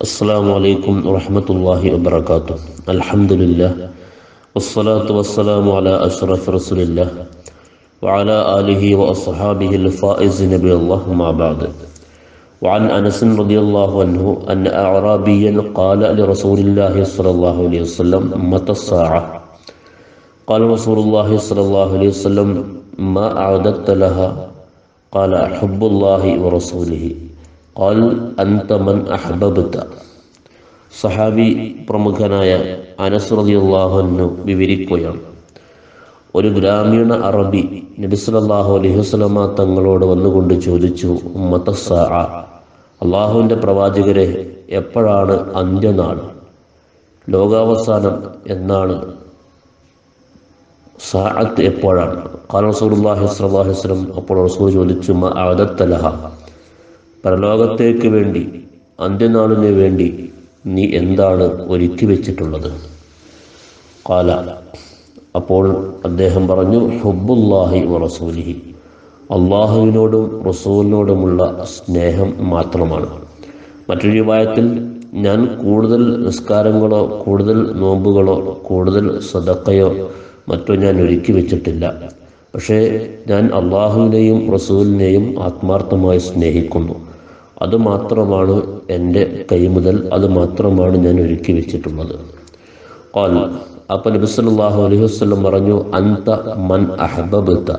السلام عليكم ورحمة الله وبركاته. الحمد لله والصلاة والسلام على أشرف رسول الله وعلى آله وأصحابه الفائز نبي الله ما بعد. وعن أنس رضي الله عنه أن أعرابيا قال لرسول الله صلى الله عليه وسلم متى الساعة؟ قال رسول الله صلى الله عليه وسلم ما أعددت لها. قال حب الله ورسوله. സഹാബി പ്രമുഖനായ അനസ് റളിയല്ലാഹു വിവരിക്കുകയാണ്. ഒരു ഗ്രാമീണ അറബി നബിസ്വല്ലാഹു അലൈഹി തങ്ങളോട് വന്നുകൊണ്ട് ചോദിച്ചു മതസ്സ അള്ളാഹുവിന്റെ പ്രവാചകരെ എപ്പോഴാണ് അന്ത്യനാൾ? ലോകാവസാനം എന്നാണ്? സാഅത്ത് എപ്പോഴാണ്? കാല അലൈഹി വസല്ലം അപ്പോൾ റസൂൽ ചോദിച്ചു മാ അഅദത്തലഹ പരലോകത്തേക്ക് വേണ്ടി അന്ത്യനാളിന് വേണ്ടി നീ എന്താണ് ഒരുക്കി വെച്ചിട്ടുള്ളത്? കാല. അപ്പോൾ അദ്ദേഹം പറഞ്ഞു ഹുബുല്ലാഹി റസൂലിഹി. അള്ളാഹുവിനോടും റസൂലിനോടുമുള്ള സ്നേഹം മാത്രമാണ്. മറ്റൊരു ഉപായത്തിൽ ഞാൻ കൂടുതൽ നിസ്കാരങ്ങളോ കൂടുതൽ നോമ്പുകളോ കൂടുതൽ സദക്കയോ മറ്റോ ഞാൻ ഒരുക്കി വെച്ചിട്ടില്ല. പക്ഷേ ഞാൻ അള്ളാഹുവിനെയും റസൂലിനെയും ആത്മാർത്ഥമായി സ്നേഹിക്കുന്നു. അത് മാത്രമാണ് എന്റെ കൈ മുതൽ അത് മാത്രമാണ് ഞാൻ ഒരുക്കി വെച്ചിട്ടുള്ളത്. കോൽ നബിസ്വല്ലാഹു അലൈഹി വസ്ലം പറഞ്ഞു അന്ത മൻ അഹബബത്ത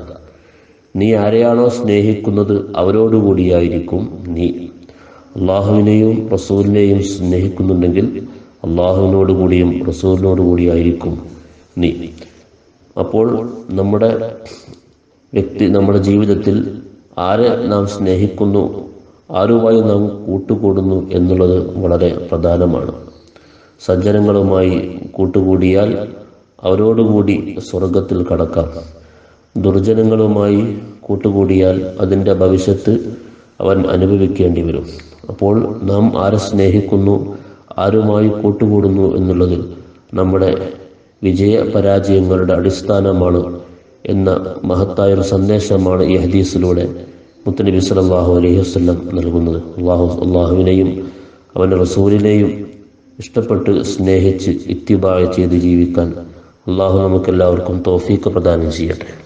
നീ ആരെയാണോ സ്നേഹിക്കുന്നത് അവരോടുകൂടിയായിരിക്കും നീ. അള്ളാഹുവിനെയും റസൂലിനെയും സ്നേഹിക്കുന്നുണ്ടെങ്കിൽ അള്ളാഹുവിനോടുകൂടിയും റസൂലിനോടുകൂടിയായിരിക്കും നീ. അപ്പോൾ നമ്മുടെ വ്യക്തി നമ്മുടെ ജീവിതത്തിൽ ആരെ നാം സ്നേഹിക്കുന്നു ആരുമായി നാം കൂട്ടുകൂടുന്നു എന്നുള്ളത് വളരെ പ്രധാനമാണ്. സജ്ജനങ്ങളുമായി കൂട്ടുകൂടിയാൽ അവരോടുകൂടി സ്വർഗത്തിൽ കടക്കാം. ദുർജനങ്ങളുമായി കൂട്ടുകൂടിയാൽ അതിന്റെ ഭവിഷ്യത്ത് അവൻ അനുഭവിക്കേണ്ടി വരും. അപ്പോൾ നാം ആരെ സ്നേഹിക്കുന്നു ആരുമായി കൂട്ടുകൂടുന്നു എന്നുള്ളത് നമ്മുടെ വിജയ പരാജയങ്ങളുടെ അടിസ്ഥാനമാണ് എന്ന മഹത്തായ ഒരു സന്ദേശമാണ് ഈ ഹദീസിലൂടെ മുത്തനബി സലാഹു അലൈഹി വസ്ലം നൽകുന്നത്. അള്ളാഹു അള്ളാഹുവിനെയും അവന്റെ റസൂലിനെയും ഇഷ്ടപ്പെട്ട് സ്നേഹിച്ച് ഇത്തിബായ ചെയ്ത് ജീവിക്കാൻ അള്ളാഹു നമുക്കെല്ലാവർക്കും തോഫീക്ക് പ്രദാനം ചെയ്യട്ടെ.